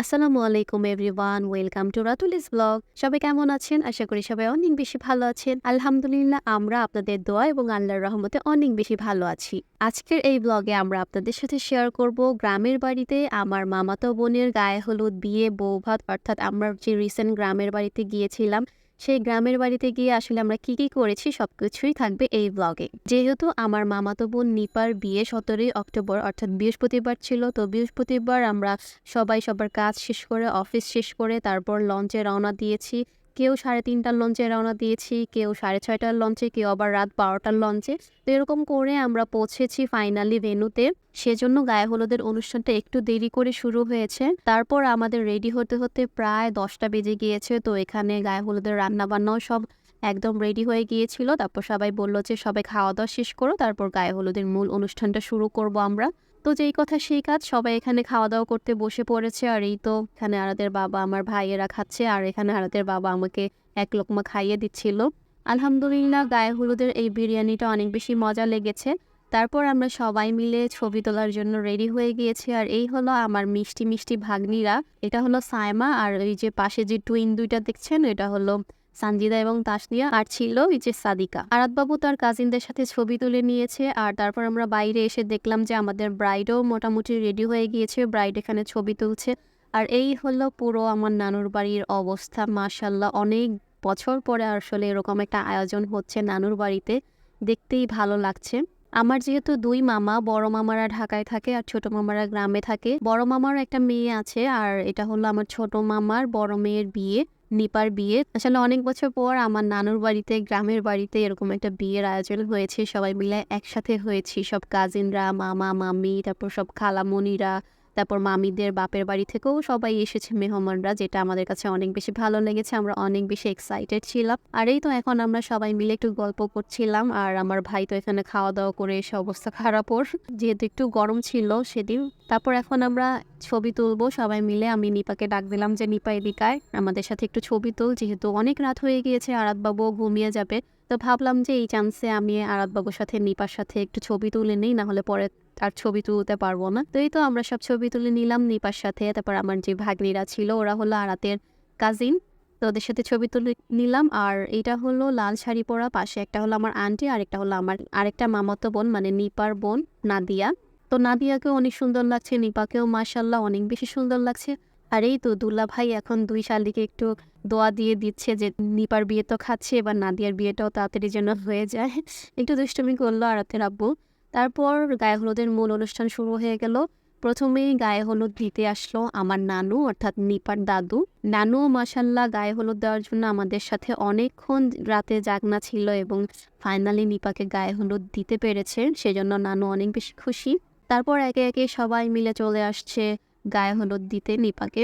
আসসালামু আলাইকুম everyone, welcome to Ratul's blog. সবাই কেমন আছেন? আশা করি সবাই অনেক বেশি ভালো আছেন। আলহামদুলিল্লাহ, আমরা আপনাদের দোয়া এবং আল্লাহর রহমতে অনেক বেশি ভালো আছি। আজকের এই ব্লগে আমরা আপনাদের সাথে শেয়ার করব গ্রামের বাড়িতে আমার মামাতো বোনের গায়ে হলুদ বিয়ে বৌভাত অর্থাৎ আমরা যে রিসেন্ট গ্রামের বাড়িতে গিয়েছিলাম সেই গ্রামের বাড়িতে গিয়ে আসলে আমরা কি কি করেছি সব কিছুই থাকবে এই ব্লগে যেহেতু আমার মামাতো বোন নিপার বিয়ে সতেরোই অক্টোবর, অর্থাৎ বৃহস্পতিবার ছিল, তো বৃহস্পতিবার আমরা সবাই সবার কাজ শেষ করে, অফিস শেষ করে তারপর লঞ্চে রওনা দিয়েছি। কেউ সাড়ে তিনটার লঞ্চে রওনা দিয়েছি, কেউ সাড়ে ছয়টার লঞ্চে কেউ আবার রাত বারোটার লঞ্চে তো এরকম করে আমরা পৌঁছেছি ফাইনালি ভেনুতে সেজন্য গায়ে হলুদের অনুষ্ঠানটা একটু দেরি করে শুরু হয়েছে। তারপর আমাদের রেডি হতে হতে প্রায় দশটা বেজে গিয়েছে। তো এখানে গায়ে হলুদের রান্না বান্নাও সব একদম রেডি হয়ে গিয়েছিল। তারপর সবাই বলল যে, সবাই খাওয়া দাওয়া শেষ করো, তারপর গায়ে হলুদের মূল অনুষ্ঠানটা শুরু করব আমরা। তো যেই কথা সেই কাজ সবাই এখানে খাওয়া দাওয়া করতে বসে পড়েছে আর এই তো এখানে আরাদের বাবা আমার ভাইয়েরা খাচ্ছে আর এখানে আরাদের বাবা আমাকে এক লোকমা খাইয়ে দিচ্ছিল। আলহামদুলিল্লাহ গায়ে হলুদের এই বিরিয়ানিটা অনেক বেশি মজা লেগেছে। তারপর আমরা সবাই মিলে ছবি তোলার জন্য রেডি হয়ে গিয়েছি আর এই হলো আমার মিষ্টি মিষ্টি ভাগ্নিরা। এটা হলো সায়মা আর এই যে পাশে যে টুইন দুইটা দেখছেন, এটা হলো সানজিদা এবং তাসনিয়া আর ছিল যে সাদিকা। আরাতবাবু তার কাজিনদের সাথে ছবি তুলে নিয়েছে আর তারপর আমরা বাইরে এসে দেখলাম যে আমাদের ব্রাইডও মোটামুটি রেডি হয়ে গিয়েছে ব্রাইড এখানে ছবি তুলছে। আর এই হলো পুরো আমার নানুর বাড়ির অবস্থা মাশাল্লাহ অনেক বছর পরে আসলে এরকম একটা আয়োজন হচ্ছে নানুর বাড়িতে, দেখতেই ভালো লাগছে। আমার যেহেতু দুই মামা, বড় মামারা ঢাকায় থাকে আর ছোট মামারা গ্রামে থাকে, বড় মামার একটা মেয়ে আছে আর এটা হলো আমার ছোট মামার বড় মেয়ের বিয়ে। নিপার বিয়ে। আসলে অনেক বছর পর আমার নানুর বাড়িতে, গ্রামের বাড়িতে এরকম একটা বিয়ের আয়োজন হয়েছে। সবাই মিলে একসাথে হয়েছি। সব কাজিনরা মামা মামি তারপর সব খালামণিরা তারপর মামিদের বাপের বাড়ি থেকেও সবাই এসেছে, মেহমানরা, যেটা আমাদের কাছে অনেক বেশি ভালো লেগেছে, আমরা অনেক বেশি এক্সাইটেড ছিলাম। আর এই তো এখন আমরা সবাই মিলে একটু গল্প করছিলাম, আর আমার ভাই তো এখানে খাওয়া দাওয়া করে এসে অবস্থা খারাপ ওর, যেহেতু একটু গরম ছিল সেদিন। তারপর এখন আমরা ছবি তুলবো, সবাই মিলে আমি নিপাকে ডাক দিলাম যে, নিপা এদিকায় আমাদের সাথে একটু ছবি তুল, যেহেতু অনেক রাত হয়ে গিয়েছে, আরাতবাবুও ঘুমিয়ে যাবে। তো ভাবলাম যে, এই চান্সে আমি আরাতবাবুর সাথে, নিপার সাথে একটু ছবি তুলে নিই না হলে পরে আর ছবি তুলতে পারব না। তো এই তো আমরা সব ছবি তুলে নিলাম নিপার সাথে। তারপর আমার যে ভাগ্নিরা ছিল, ওরা হলো আরাতের কাজিন তো ওদের সাথে ছবি তুলে নিলাম। আর এটা হলো লাল শাড়ি পরা, পাশে একটা হলো আমার আন্টি আর একটা হলো আমার, আরেকটা মামাতো বোন মানে নিপার বোন, নাদিয়া। তো নাদিয়াকেও অনেক সুন্দর লাগছে, নিপাকেও মাসাল্লাহ অনেক বেশি সুন্দর লাগছে। আর এই তো দুল্লা ভাই এখন দুই শালিকে একটু দোয়া দিয়ে দিচ্ছে যে নিপার বিয়ে তো খাচ্ছে, এবার নাদিয়ার বিয়েটাও তাড়াতাড়ি যেন হয়ে যায়। একটু দুষ্টুমি করল আরাতের আব্বু। তারপর গায়ে হলুদের মূল অনুষ্ঠান শুরু হয়ে গেল। প্রথমেই গায়ে হলুদ দিতে আসলো আমার নানু, অর্থাৎ নিপার দাদু। নানু মাসাল্লাহ গায়ে হলুদ দেওয়ার জন্য আমাদের সাথে অনেকক্ষণ রাতে জাগনা ছিল এবং ফাইনালি নিপাকে গায়ে হলুদ দিতে পেরেছে, সেজন্য নানু অনেক বেশি খুশি। তারপর একে একে সবাই মিলে চলে আসছে গায়ে হলুদ দিতে নিপাকে।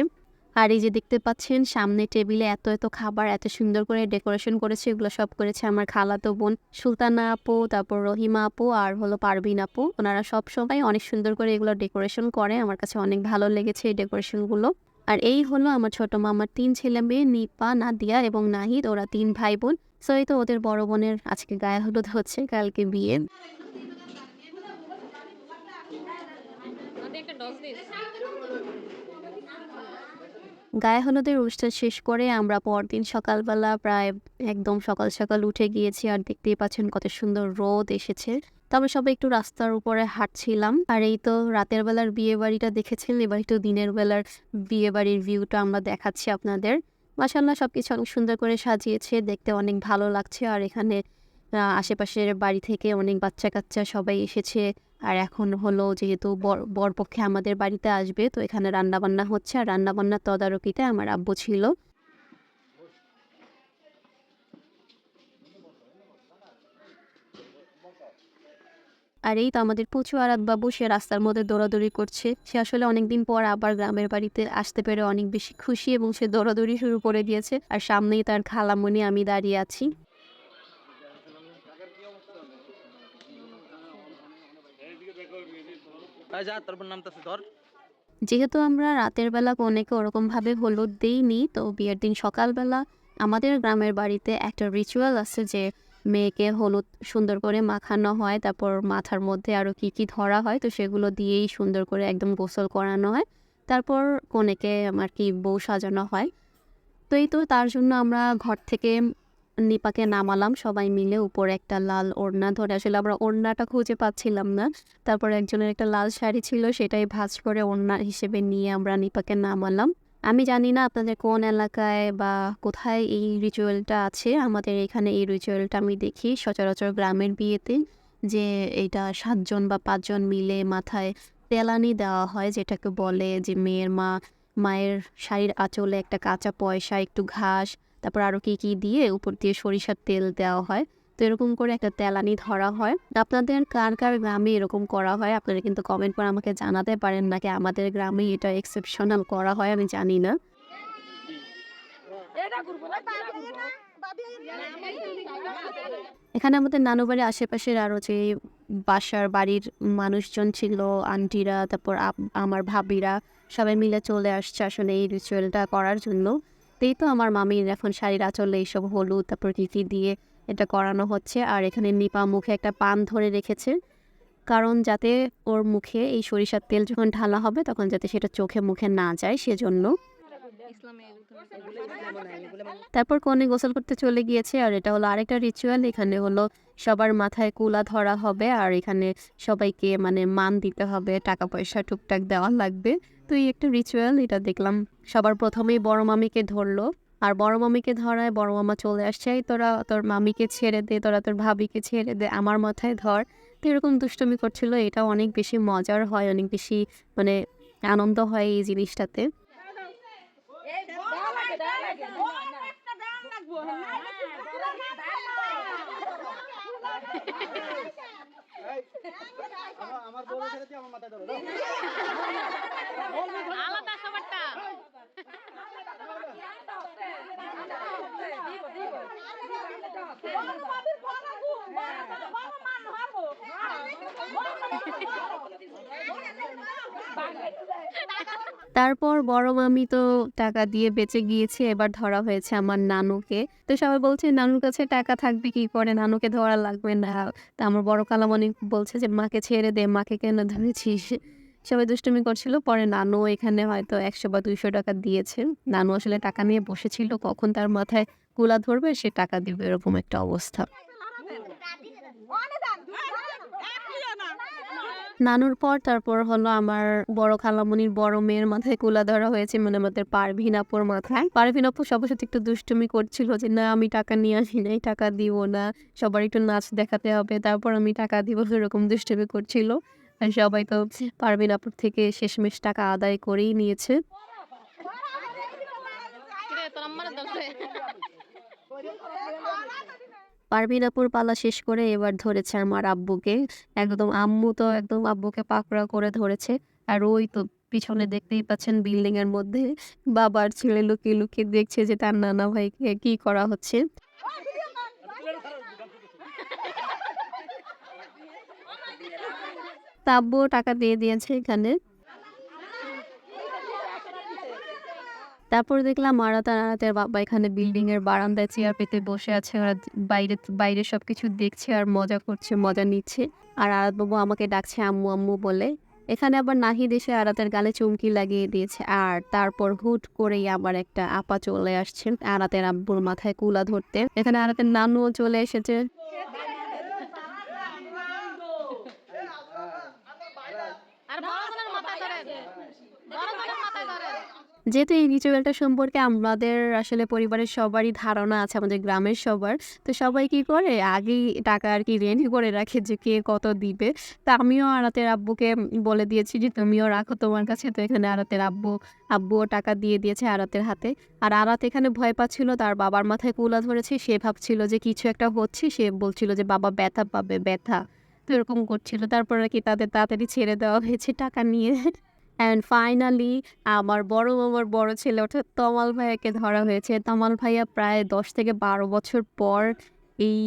আর এই যে দেখতে পাচ্ছেন, সামনে টেবিলে এত এত খাবার, এত সুন্দর করে ডেকোরেশন করেছে, এগুলো সব করেছে আমার খালাতো বোন। সুলতানা আপু, তারপর রহিমা আপু আর হলো পারভিন আপু। ওনারা সব সময় অনেক সুন্দর করে এগুলো ডেকোরেশন করে, আমার কাছে অনেক ভালো লেগেছে এই ডেকোরেশনগুলো। আর এই হলো আমার ছোট মামার তিন ছেলে মেয়ে, নিপা, নাদিয়া এবং নাহিদ, ওরা তিন ভাই বোন। সো এই তো ওদের বড় বোনের আজকে গায়ে হলুদ হচ্ছে, কালকে বিয়ে। গায়ে হলুদের অনুষ্ঠান শেষ করে আমরা পরদিন সকালবেলা প্রায় একদম সকাল সকাল উঠে গিয়েছি আর দেখতেই পাচ্ছেন কত সুন্দর রোদ এসেছে। তবে সবাই একটু রাস্তার উপরে হাঁটছিলাম আর এই তো রাতের বেলার বিয়ে বাড়িটা দেখেছেন? এবার একটু দিনের বেলার বিয়ে বাড়ির ভিউটা আমরা দেখাচ্ছি আপনাদের। মাসাল্লাহ সবকিছু অনেক সুন্দর করে সাজিয়েছে, দেখতে অনেক ভালো লাগছে আর এখানে আশেপাশের বাড়ি থেকে অনেক বাচ্চা কাচ্চা সবাই এসেছে। আর এখন হলো যেহেতু বর বরপক্ষে আমাদের বাড়িতে আসবে, তো এখানে রান্না বান্না হচ্ছে। আর রান্না বান্নার তদারকিতে আমার আব্বু ছিল। আর এই তো আমাদের পুচু বাবু সে রাস্তার মধ্যে দৌড়াদৌড়ি করছে। সে আসলে অনেকদিন পর আবার গ্রামের বাড়িতে আসতে পেরে অনেক বেশি খুশি এবং সে দৌড়াদৌড়ি শুরু করে দিয়েছে। আর সামনেই তার খালামণি আমি দাঁড়িয়ে আছি। যেহেতু আমরা রাতের বেলা কনেকে ওরকমভাবে হলুদ দিইনি, তো বিয়ের দিন সকালবেলা আমাদের গ্রামের বাড়িতে একটা রিচুয়াল আছে যে মেয়েকে হলুদ সুন্দর করে মাখানো হয়, তারপর মাথার মধ্যে আরও কি কি ধরা হয়, তো সেগুলো দিয়েই সুন্দর করে একদম গোসল করানো হয়, তারপর কনেকে আর কি বউ সাজানো হয়। তো এই তো তার জন্য আমরা ঘর থেকে নিপাকে নামালাম, সবাই মিলে উপরে একটা লাল ওড়না ধরে, আসলে আমরা ওড়নাটা খুঁজে পাচ্ছিলাম না। তারপর একজনের একটা লাল শাড়ি ছিল, সেটাই ভাঁজ করে ওড়না হিসেবে নিয়ে আমরা নিপাকে নামালাম। আমি জানি না আপনাদের কোন এলাকায় বা কোথায় এই রিচুয়ালটা আছে, আমাদের এখানে এই রিচুয়ালটা আমি দেখি সচরাচর গ্রামের বিয়েতে, যে এটা সাতজন বা পাঁচজন মিলে মাথায় তেলানি দেওয়া হয়, যেটাকে বলে যে মেয়ের মা, মায়ের শাড়ির আঁচলে একটা কাঁচা পয়সা, একটু ঘাস তারপর আরও কি কি দিয়ে উপর দিয়ে সরিষার তেল দেওয়া হয়। তো এরকম করে একটা তেলানি ধরা হয়। আপনাদের কার কার গ্রামে এরকম করা হয়? আপনারা কিন্তু কমেন্ট করে আমাকে জানাতে পারেন, নাকি আমাদের গ্রামে এটা এক্সেপশনাল করা হয় আমি জানি না। এখানে আমাদের নানু বাড়ির আশেপাশের আরও যে বাসার বাড়ির মানুষজন ছিল, আন্টিরা, তারপর আমার ভাবিরা, সবাই মিলে চলে আসছে আসলে এই রিচুয়ালটা করার জন্য। এই তো আমার মামির এখন শাড়ির আঁচলে এইসব হলুদ, তারপর কী দিয়ে এটা করানো হচ্ছে। আর এখানে নিপা মুখে একটা পান ধরে রেখেছে। কারণ যাতে ওর মুখে এই সরিষার তেল যখন ঢালা হবে, তখন যাতে সেটা চোখে মুখে না যায়, সেজন্য। তারপর কনে গোসল করতে চলে গিয়েছে, আর এটা হলো আরেকটা রিচুয়াল এখানে হলো সবার মাথায় কুলা ধরা হবে, আর এখানে সবাইকে মানে মান দিতে হবে, টাকা পয়সা টুকটাক দেওয়া লাগবে। তো এই একটা রিচুয়াল এটা দেখলাম। সবার প্রথমেই বড় মামিকে ধরলো। আর বড় মামিকে ধরায় বড় মামা চলে আসছে তোরা, তোর মামিকে ছেড়ে দে, তোরা তোর ভাবিকে ছেড়ে দে, আমার মাথায় ধর। তো এরকম দুষ্টমি করছিল, এটা অনেক বেশি মজার হয়, অনেক বেশি মানে আনন্দ হয় এই জিনিসটাতে। আমার বড় ছেলে দিয়ে আমার মাথায় ধরো আলাদা সবারটা তারপর বড় মামি তো টাকা দিয়ে বেঁচে গিয়েছে, এবার ধরা হয়েছে আমার নানুকে। তো সবাই বলছে, নানুর কাছে টাকা থাকবে কি করে? নানুকে ধরা লাগবে না। তা আমার বড় কালামণি বলছে যে, মাকে ছেড়ে দে, মাকে কেন ধরেছিস? সবাই দুষ্টুমি করছিল, পরে নানু এখানে হয়তো একশো বা দুইশো টাকা দিয়েছে। নানু আসলে টাকা নিয়ে বসেছিল, কখন তার মাথায় কুলা ধরবে, সে টাকা দিবে, এরকম একটা অবস্থা। নানুর পর তারপর হলো আমার বড় খালামণির বড় মেয়ের মাথায় কুলা ধরা হয়েছে মানে আমাদের পারভিন আপুর মাথায়। পারভিন আপু সবার সাথে একটু দুষ্টুমি করছিল যে না আমি টাকা নিয়ে আসি নাই টাকা দিব না সবার একটু নাচ দেখাতে হবে তারপর আমি টাকা দিব এরকম দুষ্টুমি করছিল। আর সবাই তো পারভিন আপুর থেকে শেষমেশ টাকা আদায় করেই নিয়েছে। তোর পারভিন আপুর পালা শেষ করে এবার ধরেছে আমার আব্বুকে। একদম আম্মু তো একদম আব্বুকে পাকড়া করে ধরেছে। আর ওই তো পিছনে দেখতেই পাচ্ছেন বিল্ডিং এর মধ্যে বাবার ছেলে লুকিয়ে লুকিয়ে দেখছে যে তার নানা ভাইকে কি করা হচ্ছে। তা আব্বু টাকা দিয়ে দিয়েছে এখানে। তারপর দেখলাম আরাতা আরাতের বাবা এখানে বিল্ডিং এর বারান্দায় চেয়ার পেতে বসে আছে। আর বাইরে বাইরে সবকিছু দেখছে আর মজা করছে মজা নিচ্ছে। আর আরাত বাবু আমাকে ডাকছে আম্মু আম্মু বলে এখানে আবার নাহিদ এসে আরাতের গালে চুমকি লাগিয়ে দিয়েছে। আর তারপর হুট করেই আবার একটা আপা চলে আসছে আরাতের আব্বুর মাথায় কুলা ধরতে। এখানে আরাতের নানুও চলে এসেছে। আর বড় জনের মাথায় ধরেন। বড় মাথায় ধরেন। যেহেতু এই রিচুয়ালটা সম্পর্কে আমাদের আসলে পরিবারের সবারই ধারণা আছে, আমাদের গ্রামের সবার, তো সবাই কি করে? আগেই টাকা আর কি রেডি করে রাখে যে কে কত দিবে। তা আমিও আড়াতের আব্বুকে বলে দিয়েছি যে, তুমিও রাখো, তোমার কাছে তো এখানে আরাতের আব্বু, আব্বুও টাকা দিয়ে দিয়েছে আড়াতের হাতে। আর আড়াত এখানে ভয় পাচ্ছিল, তার বাবার মাথায় কুলা ধরেছে, সে ভাবছিল যে কিছু একটা হচ্ছে, সে বলছিল যে, বাবা ব্যথা পাবে, ব্যথা। তো এরকম করছিল। তারপর আর কি তাদের তাড়াতাড়ি ছেড়ে দেওয়া হয়েছে, টাকা নিয়ে। অ্যান্ড ফাইনালি আমার বড় মামার বড় ছেলে, অর্থাৎ তমাল ভাইয়াকে ধরা হয়েছে। তমাল ভাইয়া প্রায় দশ থেকে বারো বছর পর এই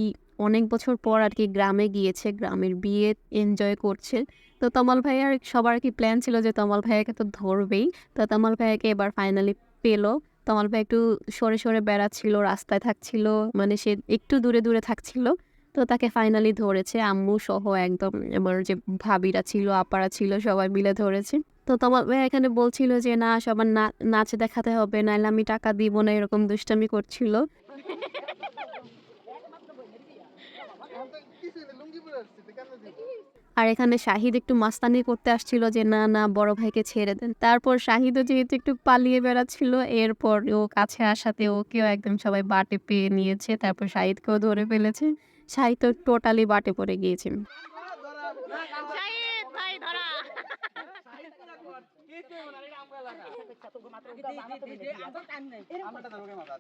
অনেক বছর পর আর কি গ্রামে গিয়েছে, গ্রামের বিয়ে এনজয় করছে। তো তমাল ভাইয়ার সবার কি প্ল্যান ছিল যে তমাল ভাইয়াকে তো ধরবেই? তো তমাল ভাইয়াকে এবার ফাইনালি পেল। তমাল ভাই একটু সরে সরে বেড়াচ্ছিল, রাস্তায় থাকছিল মানে সে একটু দূরে দূরে থাকছিল। তো তাকে ফাইনালি ধরেছে। আম্মু সহ একদম আমার যে ভাবিরা ছিল, আপারা ছিল, সবাই মিলে ধরেছে। তো তোমার এখানে বলছিল যে, না, সবার নাচে দেখাতে হবে নাহলে আমি টাকা দিব না, এরকম দুষ্টামি করছিল। আর এখানে শাহিদ একটু মাস্তানি করতে আসছিল যে, না না, বড় ভাইকে ছেড়ে দেন। তারপর শাহিদও যেহেতু একটু পালিয়ে বেড়াচ্ছিল, এরপর ও কাছে আসাতে ওকেও একদম সবাই বাটে পেয়ে নিয়েছে। তারপর শাহিদকেও ধরে ফেলেছে। শাহিদ তো টোটালি বাটে পড়ে গিয়েছে ভাই ধরা আমারটা ধরো মাথা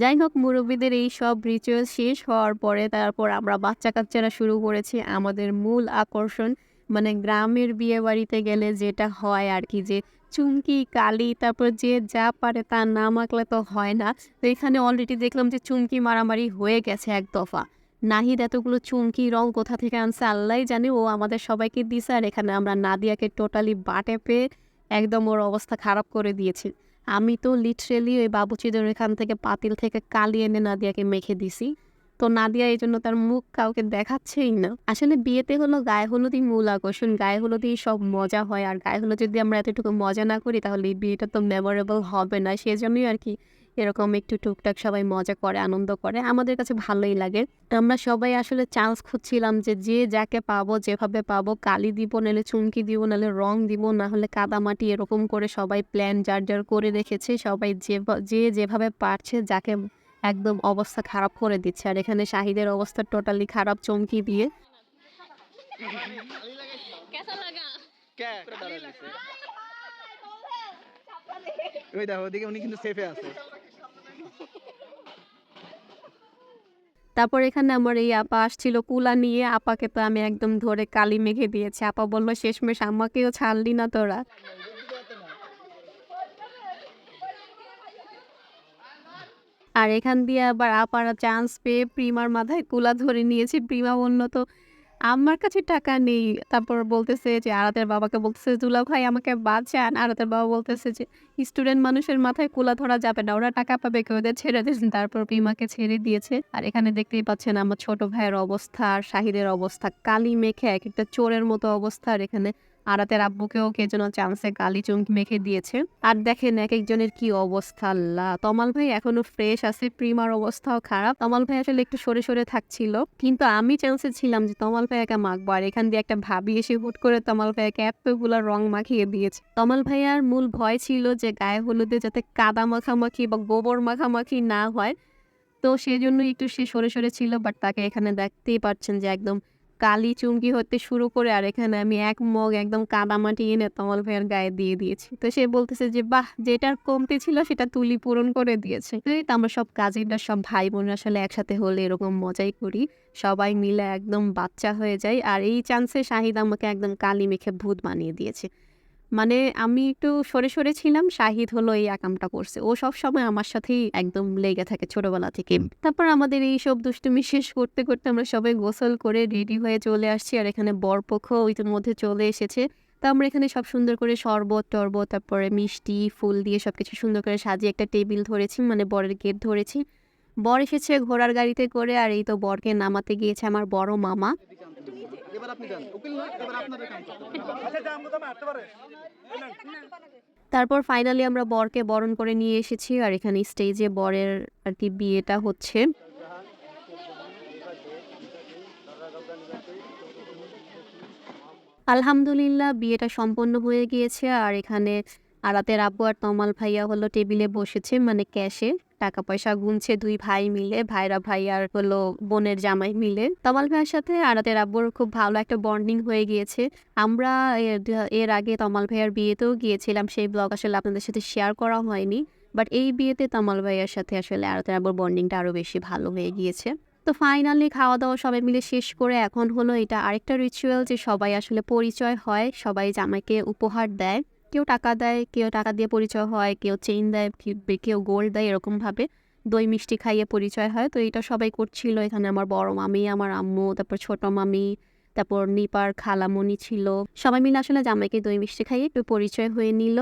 যাই হোক মুরব্বীদের এই সব রিচুয়াল শেষ হওয়ার পরে তারপর আমরা বাচ্চা কাচ্চারা শুরু করেছি আমাদের মূল আকর্ষণ। মানে গ্রামের বিয়ে বাড়িতে গেলে যেটা হয় আর কি, যে চুমকি, কালি, তারপর যে যা পারে তার নাম আঁকলে তো হয় না। তো এখানে অলরেডি দেখলাম যে চুমকি মারামারি হয়ে গেছে এক দফা। নাহিদ এতগুলো চুমকি, রং কোথা থেকে আনছে আল্লাহ জানে। ও আমাদের সবাইকে দিছে আর এখানে আমরা নাদিয়াকে টোটালি বাটে পেয়ে একদম ওর অবস্থা খারাপ করে দিয়েছি। আমি তো লিটারেলি ওই বাবুচিদের এখান থেকে পাতিল থেকে কালি এনে নাদিয়াকে মেখে দিছি। তো নাদিয়া এই জন্য তার মুখ কাউকে দেখাচ্ছেই না। আসলে বিয়েতে হলো গায়ে হলুদই মূল আকর্ষণ, গায়ে হলুদেই সব মজা হয়। আর গায়ে হলুদ যদি আমরা এতটুকু মজা না করি, তাহলে এই বিয়েটা তো মেমোরেবল হবে না। সেজন্যই আর কি এরকম একটু টুকটাক সবাই মজা করে আনন্দ করে। আমাদের কাছে ভালোই লাগে। আমরা সবাই আসলে চান্স খুঁজছিলাম যে যে যাকে পাবো যেভাবে পাবো কালি দিব নাহলে চুমকি দিব নাহলে রং দিব না হলে কাদামাটি এরকম করে সবাই প্ল্যান যার যার করে রেখেছে। সবাই যে যে যেভাবে পারছে যাকে একদম অবস্থা খারাপ করে দিচ্ছে। আর এখানে শাহিদের অবস্থা টোটালি খারাপ চমকি দিয়ে। কেসা লাগা কে? ওই দেখো ওদিকে উনি কিন্তু সেফে আছে। তারপর এখানে আমার এই আপা আসছিল কুলা নিয়ে। আপাকে তো আমি একদম ধরে কালি মেঘে দিয়েছি। আপা বলল, শেষমেশ আমাকেও ছাড়লি না তোরা। আর এখান দিয়ে আবার আপারা চান্স পেয়ে প্রিমার মাথায় কুলা ধরে নিয়েছি। প্রিমা বলল, তো আমার কাছে টাকা নেই। তারপর বলতেছে যে, আরাতের বাবাকে বলতেছে দুলা ভাই, আমাকে বাঁচান। আরাতের বাবা বলতেছে যে, স্টুডেন্ট মানুষের মাথায় কুলা ধরা যাবে না। ওরা টাকা পাবে, কেউ ওদের ছেড়ে দিয়েছেন তারপর বিমাকে ছেড়ে দিয়েছে। আর এখানে দেখতেই পাচ্ছেন আমার ছোট ভাইয়ের অবস্থা আর শাহিদের অবস্থা। কালি মেখে এক একটা চোরের মতো অবস্থা। আর এখানে আরাতের আব্বুকেও কে যেন চান্সে কালি চুমকি মেখে দিয়েছে। আর দেখেন এক একজনের কি অবস্থা। আল্লাহ, তমাল ভাই এখনও ফ্রেশ আছে, প্রিমার অবস্থাও খারাপ। তমাল ভাই আসলে একটু সরে সরে থাকছিল। কিন্তু আমি চান্সে ছিলাম যে তমাল ভাইয়াকে মাখবো। আর এখান দিয়ে একটা ভাবি এসে হুট করে তমাল ভাইয়াকে এতগুলো রং মাখিয়ে দিয়েছে। তমাল ভাইয়ার মূল ভয় ছিল যে গায়ে হলুদে যাতে কাদা মাখামাখি বা গোবর মাখামাখি না হয়। তো সেই একটু সে সরে সরে ছিল বাট তাকে এখানে দেখতেই পাচ্ছেন যে একদম কালি চুমকি হতে শুরু করে আর এখানে আমি এক মগ একদম কাদামাটি এনে তমাল ভাইয়ের গায়ে দিয়ে দিয়েছি। তো সে বলতেছে যে, বাহ, যেটার কমতি ছিল সেটা তুলি পূরণ করে দিয়েছে। তো আমরা সব কাজিনরা সব ভাই বোনরা আসলে একসাথে হলে এরকম মজাই করি। সবাই মিলে একদম বাচ্চা হয়ে যায় আর এই চান্সে শাহিদ আমাকে একদম কালি মেখে ভূত বানিয়ে দিয়েছে। মানে আমি একটু সরে সরে ছিলাম শাহিদ হলো এই একামটা করছে। ও সব সময় আমার সাথেই একদম লেগে থাকে ছোটবেলা থেকে। তারপর আমাদের এই সব দুষ্টুমি শেষ করতে করতে আমরা সবাই গোসল করে রেডি হয়ে চলে আসছি আর এখানে বরপক্ষ ইতিমধ্যে চলে এসেছে। তো আমরা এখানে সব সুন্দর করে শরবত টরবত তারপরে মিষ্টি ফুল দিয়ে সবকিছু সুন্দর করে সাজিয়ে একটা টেবিল ধরেছি মানে বরের গেট ধরেছি। বর এসেছে ঘোড়ার গাড়িতে করে আর এই তো বরকে নামাতে গিয়েছে আমার বড় মামা। এবার আপনি যান। উকিল না এবার আপনাদের কাম করতে হবে আচ্ছা তো মারতে পারে। তারপর ফাইনালি আমরা বরকে বরণ করে নিয়ে এসেছি আর এখানে স্টেজে বরের আর কি বিয়েটা হচ্ছে। আলহামদুলিল্লাহ বিয়েটা সম্পন্ন হয়ে গিয়েছে আর এখানে আরাতের আব্বু আর তমাল ভাইয়া হলো টেবিলে বসেছে মানে ক্যাশে টাকা পয়সা গুনছে দুই ভাই মিলে, ভাইরা ভাই আর হলো বোনের জামাই মিলে। তমাল ভাইয়ের সাথে আরাতের আব্বুর খুব ভালো একটা বন্ডিং হয়ে গিয়েছে। আমরা এর- আগে তমাল ভাইয়ার বিয়েতেও গিয়েছিলাম, সেই ব্লগ আসলে আপনাদের সাথে শেয়ার করা হয়নি। বাট এই বিয়েতে তমাল ভাইয়ার সাথে আসলে আরাতের আব্বুর বন্ডিংটা আরও বেশি ভালো হয়ে গিয়েছে। তো ফাইনালি খাওয়া দাওয়া সবাই মিলে শেষ করে এখন হলো এটা আরেকটা রিচুয়াল যে সবাই আসলে পরিচয় হয়, সবাই জামাইকে উপহার দেয়। কেউ টাকা দেয়, কেউ টাকা দিয়ে পরিচয় হয়, কেউ চেইন দেয়, কেউ গোল্ড দেয়, এরকমভাবে দই মিষ্টি খাইয়ে পরিচয় হয়। তো এটা সবাই করছিল। এখানে আমার বড় মামি, আমার আম্মু, তারপর ছোট মামি, তারপর নিপার খালামণি ছিল। সবাই মিলে আসলে জামাইকে দই মিষ্টি খাইয়ে একটু পরিচয় হয়ে নিল।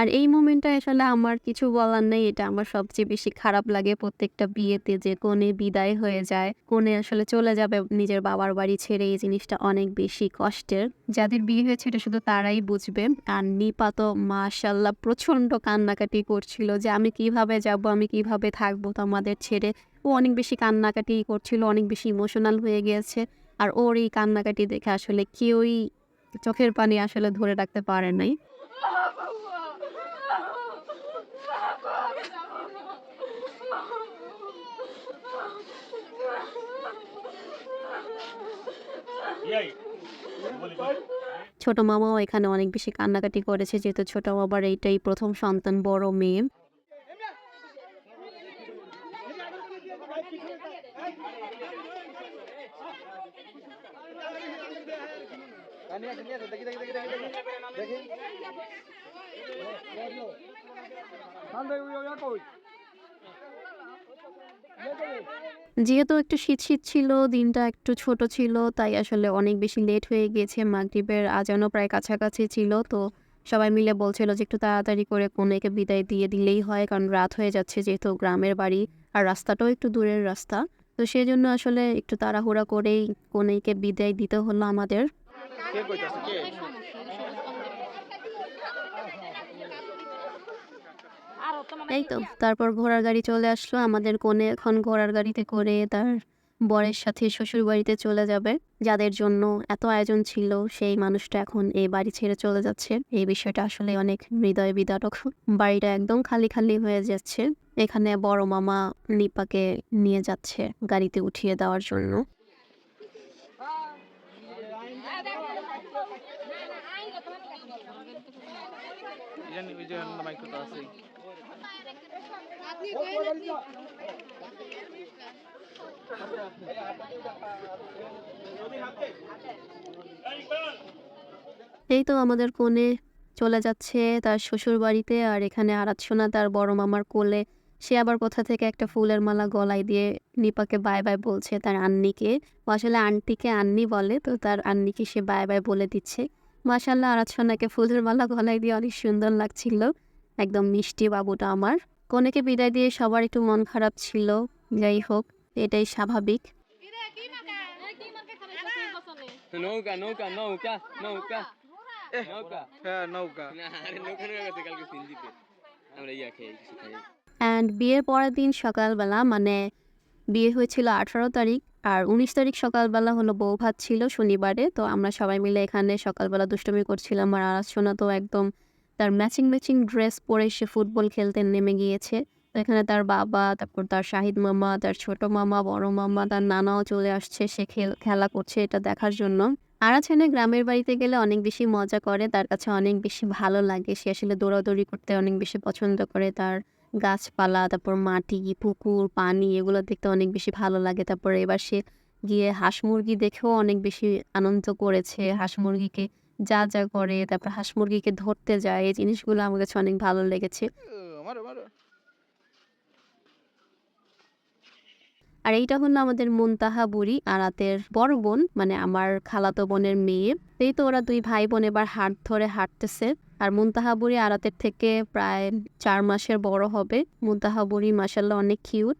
আর এই মোমেন্টটা আসলে আমার কিছু বলার নেই, এটা আমার সবচেয়ে বেশি খারাপ লাগে প্রত্যেকটা বিয়েতে যে কোণে বিদায় হয়ে যায়, কোণে আসলে চলে যাবে নিজের বাবার বাড়ি ছেড়ে এই জিনিসটা অনেক বেশি কষ্টের। যাদের বিয়ে হয়েছে এটা শুধু তারাই বুঝবে। আর নিপা তো মাশাল্লাহ প্রচণ্ড কান্নাকাটি করছিল যে আমি কীভাবে যাব, আমি কীভাবে থাকব তোমাদের ছেড়ে। ও অনেক বেশি কান্নাকাটি করছিল, অনেক বেশি ইমোশনাল হয়ে গিয়েছে আর ওর এই কান্নাকাটি দেখে আসলে কেউই চোখের পানি আসলে ধরে রাখতে পারে নাই। ছোট মামাও এখানে অনেক বেশি কান্নাকাটি করেছে, যেহেতু ছোট বাবার এইটাই প্রথম সন্তান, বড় মেয়ে। নিয়ে আসেন, নিয়ে দেখি, দেখি, দেখি, দেখি, দেখি, দেখি। যেহেতু একটু শীত শীত ছিল দিনটা একটু ছোট ছিল তাই আসলে অনেক বেশি লেট হয়ে গিয়েছে। মাগরিবের আজানও প্রায় কাছাকাছি ছিল তো সবাই মিলে বলছিল যে একটু তাড়াতাড়ি করে কনেকে বিদায় দিয়ে দিলেই হয় কারণ রাত হয়ে যাচ্ছে যেহেতু গ্রামের বাড়ি আর রাস্তাটাও একটু দূরের রাস্তা। তো সেই জন্য আসলে একটু তাড়াহুড়া করেই কনেকে বিদায় দিতে হলো আমাদের। এই তো, তারপর ঘোড়ার গাড়ি চলে আসলো। আমাদের কোণে এখন ঘোড়ার গাড়িতে করে তার বরের সাথে শ্বশুর বাড়িতে চলে যাবে। যাদের জন্য এত আয়োজন ছিল, সেই মানুষটা এখন এই বাড়ি ছেড়ে চলে যাচ্ছে। এই বিষয়টা আসলে অনেক হৃদয় বিদারক। বাড়িটা একদম খালি খালি হয়ে যাচ্ছে। এখানে বড় মামা নিপাকে নিয়ে যাচ্ছে গাড়িতে উঠিয়ে দেওয়ার জন্য। এই তো আমাদের কোণে চলে যাচ্ছে তার শ্বশুর বাড়িতে, আর এখানে আরাধনা তার বড় মামার কোলে। সে আবার কোথা থেকে একটা ফুলের মালা গলায় দিয়ে নিপাকে বাই বাই বলছে তার আন্নিকে। আসলে আন্টিকে আন্নি বলে, তো তার আন্নিকে সে বাই বাই বলে দিচ্ছে। মাসাল্লাহ আরাত সোনাকে ফুলের মালা গলায় দিয়ে অনেক সুন্দর লাগছিল। একদম মিষ্টি বাবুটা আমার। কনেকে বিদায় দিয়ে সবার একটু মন খারাপ ছিল। যাই হোক এটাই স্বাভাবিক। নৌকা নৌকা নৌকা নৌকা। নৌকা। হ্যাঁ, নৌকা। না আরে নৌকা নৌকা গেছে কালকে সিন্দিতে আমরা ইয়া খেয়ে কিছু খাই। অ্যান্ড বিয়ের পরের দিন সকালবেলা মানে বিয়ে হয়েছিল আঠারো তারিখ আর উনিশ তারিখ সকালবেলা হলো বউ ভাত ছিল শনিবারে, তো আমরা সবাই মিলে এখানে সকালবেলা দুষ্টমি করছিলাম আর আরাস তো একদম তার ম্যাচিং ম্যাচিং ড্রেস পরে সে ফুটবল খেলতে নেমে গিয়েছে। তো এখানে তার বাবা, তারপর তার শাহিদ মামা, তার ছোট মামা, বড় মামা, তার নানাও চলে আসছে, সে খেলা করছে এটা দেখার জন্য। আরাছেনে গ্রামের বাড়িতে গেলে অনেক বেশি মজা করে, তার কাছে অনেক বেশি ভালো লাগে, সে আসলে দৌড়াদৌড়ি করতে অনেক বেশি পছন্দ করে তার গাছপালা তারপর মাটি পুকুর পানি এগুলো দেখতে অনেক বেশি ভালো লাগে। তারপর এবার সে গিয়ে হাঁস মুরগি দেখেও অনেক বেশি আনন্দ করেছে। হাঁস মুরগিকে যা যা করে তারপর হাঁস মুরগিকে ধরতে যায় এই জিনিসগুলো আমার কাছে অনেক ভালো লেগেছে ও, মারো, মারো। আর এইটা হলো আমাদের মুনতাহা বুড়ি আরাতের বড় বোন মানে আমার খালাতো বোনের মেয়ে। এই তো ওরা দুই ভাই বোন এবার হাত ধরে হাঁটতেছে। আর মুনতাহা বুড়ি আরাতের থেকে প্রায় চার মাসের বড় হবে। মুনতাহা বুড়ি মাসাল্লাহ অনেক কিউট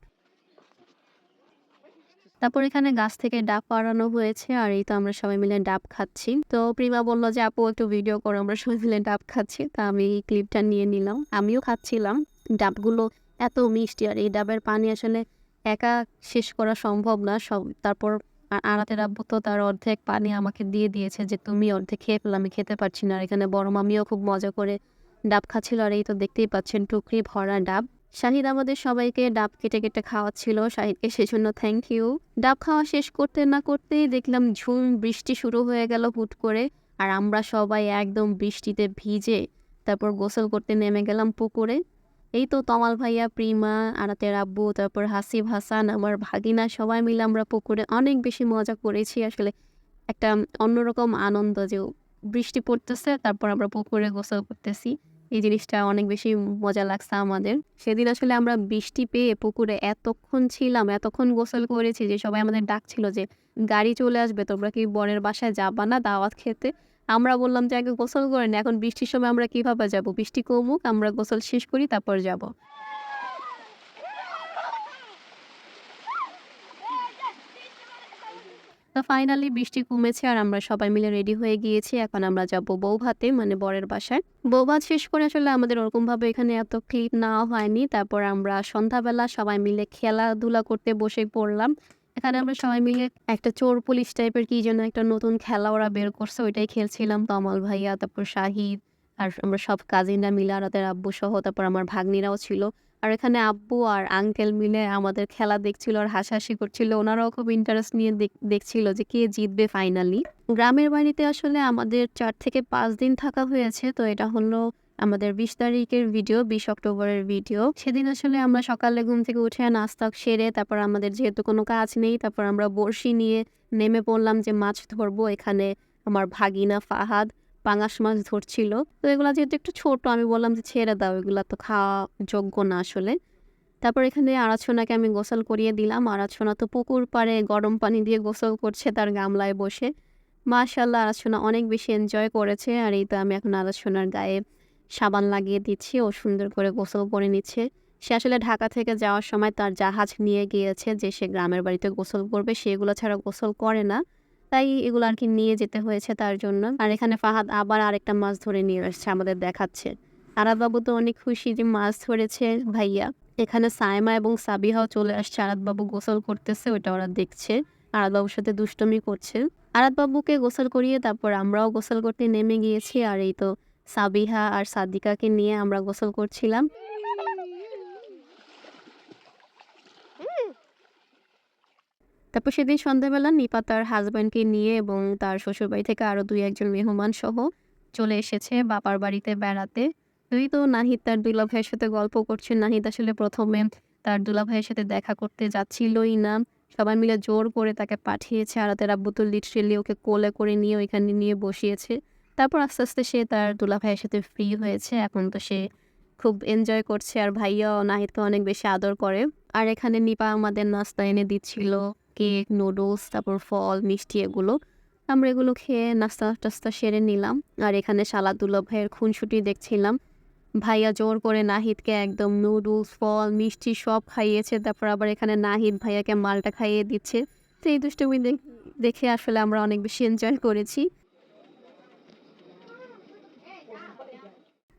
তারপর এখানে গাছ থেকে ডাব পাড়ানো হয়েছে আর এই তো আমরা সবাই মিলে ডাব খাচ্ছি। তো প্রিমা বলল যে, আপু, একটু ভিডিও করো, আমরা সবাই মিলে ডাব খাচ্ছি। তা আমি এই ক্লিপটা নিয়ে নিলাম। আমিও খাচ্ছিলাম। ডাবগুলো এত মিষ্টি আর এই ডাবের পানি আসলে একা শেষ করা সম্ভব না, সব, তারপর আ- আরাতের আব্বু তো তার অর্ধেক পানি আমাকে দিয়ে দিয়েছে যে তুমি অর্ধেক খেয়ে ফেলে, আমি খেতে পারছি না। আর এখানে বড় মামিও খুব মজা করে ডাব খাচ্ছিল আর এই তো দেখতেই পাচ্ছেন টুকরি ভরা ডাব। শাহিদ আমাদের সবাইকে ডাব কেটে কেটে খাওয়াচ্ছিল, শাহিদকে সেজন্য থ্যাংক ইউ ডাব খাওয়া শেষ করতে না করতেই দেখলাম ঝুম, বৃষ্টি শুরু হয়ে গেল হুট করে আর আমরা সবাই একদম বৃষ্টিতে ভিজে তারপর গোসল করতে নেমে গেলাম পুকুরে। এই তো তমাল ভাইয়া, প্রিমা, আরাতের আব্বু, তারপর হাসিব হাসান, আমার ভাগিনা সবাই মিলে আমরা পুকুরে অনেক বেশি মজা করেছি। আসলে একটা অন্যরকম আনন্দ যে বৃষ্টি পড়তেছে, তারপর আমরা পুকুরে গোসল করতেছি। এই জিনিসটা অনেক বেশি মজা লাগছে আমাদের। সেদিন আসলে আমরা বৃষ্টি পেয়ে পুকুরে এতক্ষণ ছিলাম, এতক্ষণ গোসল করেছি যে সবাই আমাদের ডাকছিল যে, গাড়ি চলে আসবে, তোমরা কি বরের বাসায় যাবা না দাওয়াত খেতে? আমরা বললাম যে আগে গোসল করেন এখন বৃষ্টির সময় আমরা কীভাবে যাব? বৃষ্টি কমুক, আমরা গোসল শেষ করি, তারপর যাব। তো ফাইনালি বৃষ্টি কমেছে আর আমরা সবাই মিলে রেডি হয়ে গিয়েছি। এখন আমরা যাব বৌভাতে মানে বরের বাসায়। বৌভাত শেষ করে আসলে আমাদের ওরকমভাবে এখানে এত ক্লিপ নেওয়া হয়নি। তারপর আমরা সন্ধ্যাবেলা সবাই মিলে খেলাধুলা করতে বসে পড়লাম। এখানে আমরা সবাই মিলে একটা চোর পুলিশ টাইপের কি যেন একটা নতুন খেলা ওরা বের করছে, ওইটাই খেলছিলাম। তমাল ভাইয়া, তারপর শাহিদ, আর আমরা সব কাজিনরা মিলে আব্বু সহ তারপর আমার ভাগ্নিরাও ছিল। আর এখানে আব্বু আর আঙ্কেল মিলে আমাদের খেলা দেখছিল আর হাসাহাসি করছিল। ওনারাও খুব ইন্টারেস্ট নিয়ে দেখ- দেখছিল যে কে জিতবে ফাইনালি গ্রামের বাড়িতে আসলে আমাদের চার থেকে পাঁচ দিন থাকা হয়েছে, তো এটা হলো আমাদের বিশ তারিখের ভিডিও বিশ অক্টোবরের ভিডিও সেদিন আসলে আমরা সকালে ঘুম থেকে উঠে নাস্তা সেরে তারপর আমাদের যেহেতু কোনো কাজ নেই, তারপর আমরা বড়শি নিয়ে নেমে পড়লাম যে মাছ ধরবো এখানে আমার ভাগিনা ফাহাদ পাঙাশ মাছ ধরছিল। তো এগুলো যেহেতু একটু ছোট, আমি বললাম যে ছেড়ে দাও, এগুলা তো খাওয়া যোগ্য না আসলে। তারপর এখানে আরাছনাকে আমি গোসল করিয়ে দিলাম। আরাছনা তো পুকুর পাড়ে গরম পানি দিয়ে গোসল করছে তার গামলায় বসে। মাশাল্লাহ আরাছনা অনেক বেশি এনজয় করেছে। আর এই তো আমি এখন আরাছনার গায়ে সাবান লাগিয়ে দিচ্ছি, ও সুন্দর করে গোসল করে নিচ্ছে। সে আসলে ঢাকা থেকে যাওয়ার সময় তার জাহাজ নিয়ে গিয়েছে যে সে গ্রামের বাড়িতে গোসল করবে, সেগুলো ছাড়া গোসল করে না। তাই এগুলো আর কি নিয়ে যেতে হয়েছে তার জন্য। আর এখানে ফাহাদ আবার আরেকটা মাছ ধরে নিয়ে আসছে আমাদের দেখাচ্ছে। আরাদবাবু তো অনেক খুশি যে মাছ ধরেছে, ভাইয়া। এখানে সায়মা এবং সাবিহাও চলে আসছে, আরাদবাবু গোসল করতেছে ওটা ওরা দেখছে। আরাদবাবুর সাথে দুষ্টমি করছে। আরাদবাবুকে গোসল করিয়ে তারপর আমরাও গোসল করতে নেমে গিয়েছি, আর এই তো সাবিহা আর সাদিকাকে নিয়ে আমরা গোসল করছিলাম। তারপর সেদিন সন্ধ্যাবেলা নিপা তার হাজব্যান্ডকে নিয়ে এবং তার শ্বশুরবাড়ি থেকে আরও দুই একজন মেহমান সহ চলে এসেছে বাবার বাড়িতে বেড়াতে। তুই তো নাহিদ তার দুলা ভাইয়ের সাথে গল্প করছে। নাহিদ আসলে প্রথমে তার দুলা ভাইয়ের সাথে দেখা করতে যাচ্ছিলই না। সবাই মিলে জোর করে তাকে পাঠিয়েছে। আর তার আব্বু তো লিটারেলি ওকে কোলে করে নিয়ে ওইখানে নিয়ে বসিয়েছে। তারপর আস্তে আস্তে সে তার দুলা ভাইয়ের সাথে ফ্রি হয়েছে। এখন তো সে খুব এনজয় করছে আর ভাইয়াও নাহিদকে অনেক বেশি আদর করে। আর এখানে নিপা আমাদের নাস্তা এনে দিচ্ছিল, কেক নুডলস তারপর ফল, মিষ্টি এগুলো। আমরা এগুলো খেয়ে নাস্তা টাস্তা সেরে নিলাম। আর এখানে সালাদুল্লাহ ভাইয়ের খুনসুটি দেখছিলাম। ভাইয়া জোর করে নাহিদকে একদম নুডলস ফল, মিষ্টি সব খাইয়েছে। তারপর আবার এখানে নাহিদ ভাইয়াকে মালটা খাইয়ে দিচ্ছে। তো এই দুষ্টুমি দেখে আসলে আমরা অনেক বেশি এনজয় করেছি।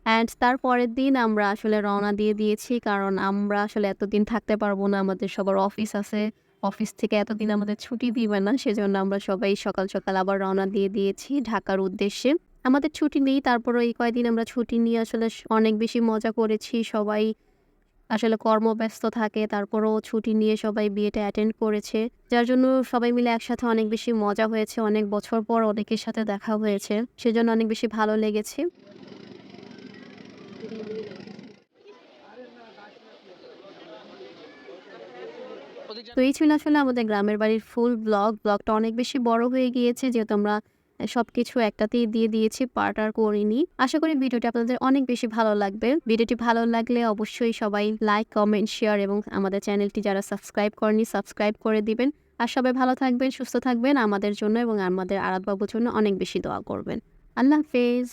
অ্যান্ড তার পরের দিন আমরা আসলে রওনা দিয়ে দিয়েছি, কারণ আমরা আসলে এতদিন থাকতে পারব না, আমাদের সবার অফিস আছে। অফিস থেকে এতদিন আমাদের ছুটি দিবে না, সেজন্য আমরা সবাই সকাল সকাল আবার রওনা দিয়ে দিয়েছি ঢাকার উদ্দেশ্যে। আমাদের ছুটি নেই, তারপরও এই কয়দিন আমরা ছুটি নিয়ে আসলে অনেক বেশি মজা করেছি, সবাই আসলে কর্মব্যস্ত থাকে, তারপরও ছুটি নিয়ে সবাই বিয়েটা অ্যাটেন্ড করেছে। যার জন্য সবাই মিলে একসাথে অনেক বেশি মজা হয়েছে, অনেক বছর পর অনেকের সাথে দেখা হয়েছে, সেজন্য অনেক বেশি ভালো লেগেছে। তো এই ছিল আসলে আমাদের গ্রামের বাড়ির ফুল ব্লগ ব্লগটা অনেক বেশি বড় হয়ে গিয়েছে, যেহেতু আমরা সব কিছু একটাতেই দিয়ে দিয়েছি পার্ট আর করিনি। আশা করি ভিডিওটি আপনাদের অনেক বেশি ভালো লাগবে। ভিডিওটি ভালো লাগলে অবশ্যই সবাই লাইক কমেন্ট শেয়ার এবং আমাদের চ্যানেলটি যারা সাবস্ক্রাইব করেনি সাবস্ক্রাইব করে দিবেন। আর সবাই ভালো থাকবেন, সুস্থ থাকবেন আমাদের জন্য এবং আমাদের আরাতবাবুর জন্য অনেক বেশি দোয়া করবেন। আল্লাহ হাফেজ।